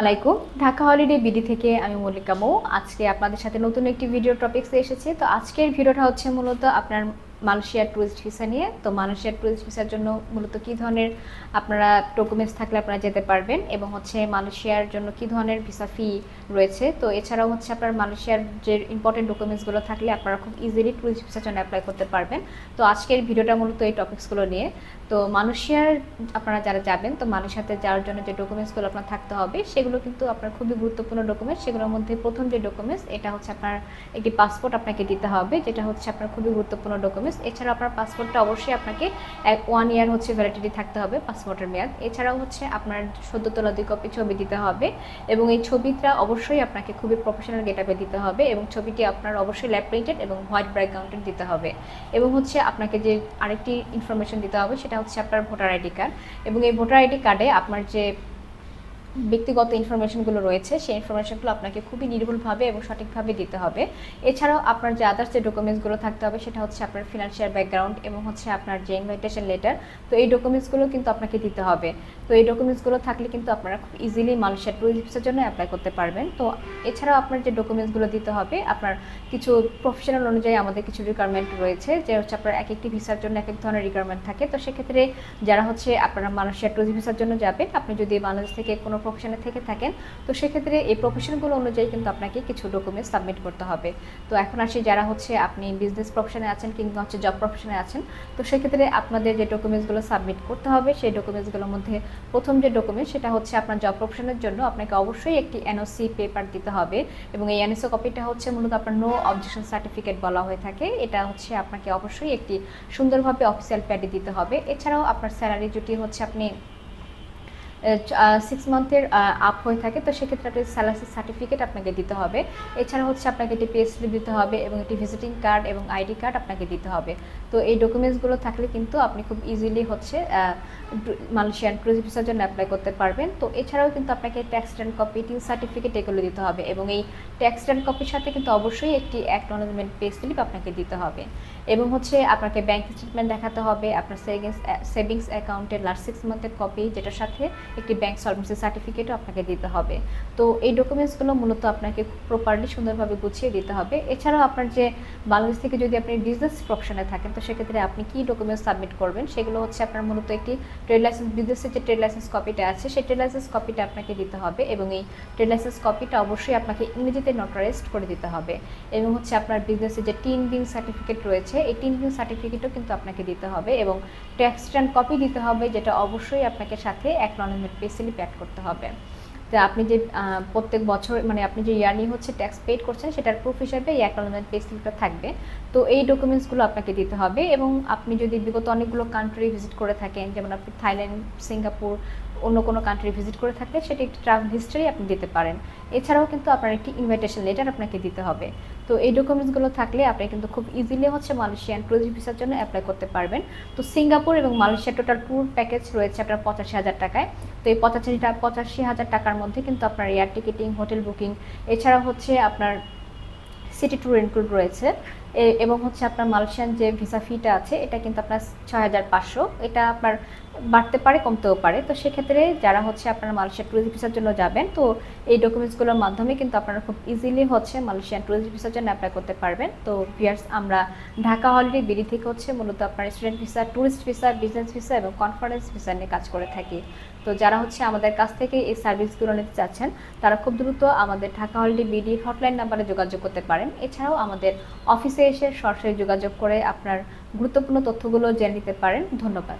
আলাইকুম। Dhaka holiday BD থেকে আমি মল্লিকা মৌ। আজকে আপনাদের সাথে নতুন একটি ভিডিও টপিক্সে এসেছে। তো আজকের ভিডিওটা হচ্ছে মূলত আপনার মালয়েশিয়ার টুরিস্ট ভিসা নিয়ে। তো মালয়েশিয়ার টুরিস্ট ভিসার জন্য মূলত কী ধরনের আপনারা ডকুমেন্টস থাকলে আপনারা যেতে পারবেন এবং হচ্ছে মালয়েশিয়ার জন্য কী ধরনের ভিসা ফি রয়েছে? তো এছাড়াও হচ্ছে আপনার মালয়েশিয়ার যে ইম্পর্টেন্ট ডকুমেন্টসগুলো থাকলে আপনারা খুব ইজিলি টুরিস্ট ভিসার জন্য অ্যাপ্লাই করতে পারবেন। তো আজকের ভিডিওটা মূলত এই টপিক্সগুলো নিয়ে। তো মালয়েশিয়ার আপনারা যারা যাবেন, তো মালয়েশিয়াতে যাওয়ার জন্য যে ডকুমেন্টসগুলো আপনার থাকতে হবে, সেগুলো কিন্তু আপনার খুবই গুরুত্বপূর্ণ ডকুমেন্টস সেগুলোর মধ্যে প্রথম যে ডকুমেন্টস এটা হচ্ছে আপনার একটি পাসপোর্ট আপনাকে দিতে হবে, যেটা হচ্ছে আপনার খুবই গুরুত্বপূর্ণ ডকুমেন্টস। এছাড়াও আপনার পাসপোর্টটা অবশ্যই আপনাকে এক ওয়ান ইয়ার হচ্ছে ভ্যালিডিটি থাকতে হবে পাসপোর্টের মেয়াদ। এছাড়াও হচ্ছে আপনার সদ্য তোলা দুই কপি ছবি দিতে হবে এবং এই ছবিটা অবশ্যই আপনাকে খুবই প্রফেশনাল গেটআপে দিতে হবে এবং ছবিটি আপনার অবশ্যই ল্যাপ প্রিন্টেড এবং হোয়াইট ব্যাকগ্রাউন্ডেড দিতে হবে। এবং হচ্ছে আপনাকে যে আরেকটি ইনফরমেশন দিতে হবে সেটা হচ্ছে আপনার ভোটার আইডি কার্ড এবং এই ভোটার আইডি কার্ডে আপনার যে ব্যক্তিগত ইনফরমেশনগুলো রয়েছে, সেই ইনফরমেশনগুলো আপনাকে খুবই নির্ভুলভাবে এবং সঠিকভাবে দিতে হবে। এছাড়াও আপনার যে আদার্স যে ডকুমেন্টসগুলো থাকতে হবে, সেটা হচ্ছে আপনার ফিনান্সিয়াল ব্যাকগ্রাউন্ড এবং হচ্ছে আপনার যে ইনভাইটেশন লেটার তো এই ডকুমেন্টসগুলো কিন্তু আপনাকে দিতে হবে। তো এই ডকুমেন্টসগুলো থাকলে কিন্তু আপনারা খুব ইজিলি মালয়েশিয়ার ট্যুরিস্ট ভিসার জন্য অ্যাপ্লাই করতে পারবেন। তো এছাড়াও আপনার যে ডকুমেন্টসগুলো দিতে হবে, আপনার কিছু প্রফেশনাল অনুযায়ী আমাদের কিছু রিকোয়ারমেন্ট রয়েছে, যে হচ্ছে আপনার এক একটি ভিসার জন্য এক এক ধরনের রিকোয়ারমেন্ট থাকে। তো সেক্ষেত্রে যারা হচ্ছে আপনারা মালয়েশিয়ার ট্যুরিস্ট ভিসার জন্য যাবেন, আপনি যদি বাংলাদেশ থেকে কোনো প্রফেশনে থেকে থাকেন, তো সেক্ষেত্রে এই প্রফেশনগুলো অনুযায়ী কিন্তু আপনাকে কিছু ডকুমেন্টস সাবমিট করতে হবে। তো এখন আসি যারা হচ্ছে আপনি বিজনেস প্রফেশনে আছেন কিংবা হচ্ছে জব প্রফেশনে আছেন, তো সেক্ষেত্রে আপনাদের যে ডকুমেন্টসগুলো সাবমিট করতে হবে, সেই ডকুমেন্টসগুলোর মধ্যে প্রথম যে ডকুমেন্ট সেটা হচ্ছে আপনার জব প্রফেশনের জন্য আপনাকে অবশ্যই একটি এনওসি পেপার দিতে হবে এবং এই এনওসি কপিটা হচ্ছে মূলত আপনার নো অবজেকশন সার্টিফিকেট বলা হয়ে থাকে। এটা হচ্ছে আপনাকে অবশ্যই একটি সুন্দরভাবে অফিসিয়াল প্যাডে দিতে হবে। এছাড়াও আপনার স্যালারি জুটি হচ্ছে আপনি সিক্স মান্থের আপ হয়ে থাকে, তো সেক্ষেত্রে আপনি স্যালারি সার্টিফিকেট আপনাকে দিতে হবে। এছাড়া হচ্ছে আপনাকে একটি পে স্লিপ দিতে হবে এবং একটি ভিজিটিং কার্ড এবং আইডি কার্ড আপনাকে দিতে হবে। তো এই ডকুমেন্টসগুলো থাকলে কিন্তু আপনি খুব ইজিলি হচ্ছে মালয়েশিয়ান ট্যুরিস্ট ভিসার জন্য অ্যাপ্লাই করতে পারবেন। তো এছাড়াও কিন্তু আপনাকে tax return copy TIN certificate এগুলো দিতে হবে এবং এই ট্যাক্স রিটার্ন কপির সাথে কিন্তু অবশ্যই একটি অ্যাকনোলেজমেন্ট পে স্লিপ আপনাকে দিতে হবে। এবং হচ্ছে আপনাকে ব্যাংক স্টেটমেন্ট দেখাতে হবে, আপনার সেভিংস সেভিংস অ্যাকাউন্টের লাস্ট সিক্স মান্থের কপি যেটার সাথে একটি ব্যাংক সলভেন্সি সার্টিফিকেটও আপনাকে দিতে হবে। তো এই ডকুমেন্টসগুলো মূলত আপনাকে প্রপারলি সুন্দরভাবে গুছিয়ে দিতে হবে। এছাড়াও আপনার যে বাংলাদেশ থেকে যদি আপনি বিজনেস প্রফেশনে থাকেন, তো সেক্ষেত্রে আপনি কী ডকুমেন্টস সাবমিট করবেন, সেগুলো হচ্ছে আপনার মূলত একটি ট্রেড লাইসেন্স বিজনেসের যে ট্রেড লাইসেন্স কপিটা আছে, সেই ট্রেড লাইসেন্স কপিটা আপনাকে দিতে হবে এবং এই ট্রেড লাইসেন্স কপিটা অবশ্যই আপনাকে ইংরেজিতে নোটারাইজড করে দিতে হবে। এবং হচ্ছে আপনার বিজনেসের যে টিন বিং সার্টিফিকেট রয়েছে, এই টিন বিং সার্টিফিকেটও কিন্তু আপনাকে দিতে হবে এবং ট্যাক্স রিটার্ন কপি দিতে হবে, যেটা অবশ্যই আপনাকে সাথে অ্যাকনলেজমেন্ট পে পেসেলি অ্যাড করতে হবে। তো আপনি যে প্রত্যেক বছর মানে আপনি যে ইয়ারলি হচ্ছে ট্যাক্স পেড করছেন, সেটার প্রুফ হিসাবে এই অ্যাকনলেজমেন্ট পে স্লিপটা থাকবে। তো এই ডকুমেন্টসগুলো আপনাকে দিতে হবে এবং আপনি যদি বিগত অনেকগুলো কান্ট্রি ভিজিট করে থাকেন, যেমন আপনি থাইল্যান্ড, সিঙ্গাপুর, অন্য কোনো কান্ট্রি ভিজিট করে থাকলে সেটা একটি ট্রাভেল হিস্ট্রি আপনি দিতে পারেন। এছাড়াও কিন্তু আপনার একটি ইনভাইটেশন লেটার আপনাকে দিতে হবে। তো এই ডকুমেন্টসগুলো থাকলে আপনি কিন্তু খুব ইজিলি হচ্ছে মালয়েশিয়ান ট্যুরিস্ট ভিসার জন্য অ্যাপ্লাই করতে পারবেন। তো সিঙ্গাপুর এবং মালয়েশিয়ার টোটাল ট্যুর প্যাকেজ রয়েছে আপনার পঁচাশি হাজার টাকায়। তো এই পঁচাশি পঁচাশি হাজার টাকার মধ্যে কিন্তু আপনার এয়ার টিকিটিং হোটেল বুকিং এছাড়া হচ্ছে আপনার সিটি ট্যুর ইনক্লুড রয়েছে। এবং হচ্ছে আপনার মালয়েশিয়ান যে ভিসা ফিটা আছে, এটা কিন্তু আপনার ছয় হাজার পাঁচশো। এটা আপনার বাড়তে পারে, কমতেও পারে। তো সেক্ষেত্রে যারা হচ্ছে আপনারা মালয়েশিয়া ট্যুরিস্ট ভিসার জন্য যাবেন, তো এই ডকুমেন্টসগুলোর মাধ্যমে কিন্তু আপনারা খুব ইজিলি হচ্ছে মালয়েশিয়ান ট্যুরিস্ট ভিসার জন্য অ্যাপ্লাই করতে পারবেন। তো ভিয়ার্স আমরা ঢাকা হলিডে বিডি থেকে হচ্ছে মূলত আপনার student visa tourist visa business visa এবং কনফারেন্স ভিসা নিয়ে কাজ করে থাকি। তো যারা হচ্ছে আমাদের কাছ থেকে এই সার্ভিসগুলো নিতে চাচ্ছেন, তারা খুব দ্রুত আমাদের ঢাকা হলিডে বিডি হটলাইন নাম্বারে যোগাযোগ করতে পারেন। এছাড়াও আমাদের অফিসে এসে সরাসরি যোগাযোগ করে আপনার গুরুত্বপূর্ণ তথ্যগুলো জেনে নিতে পারেন। ধন্যবাদ।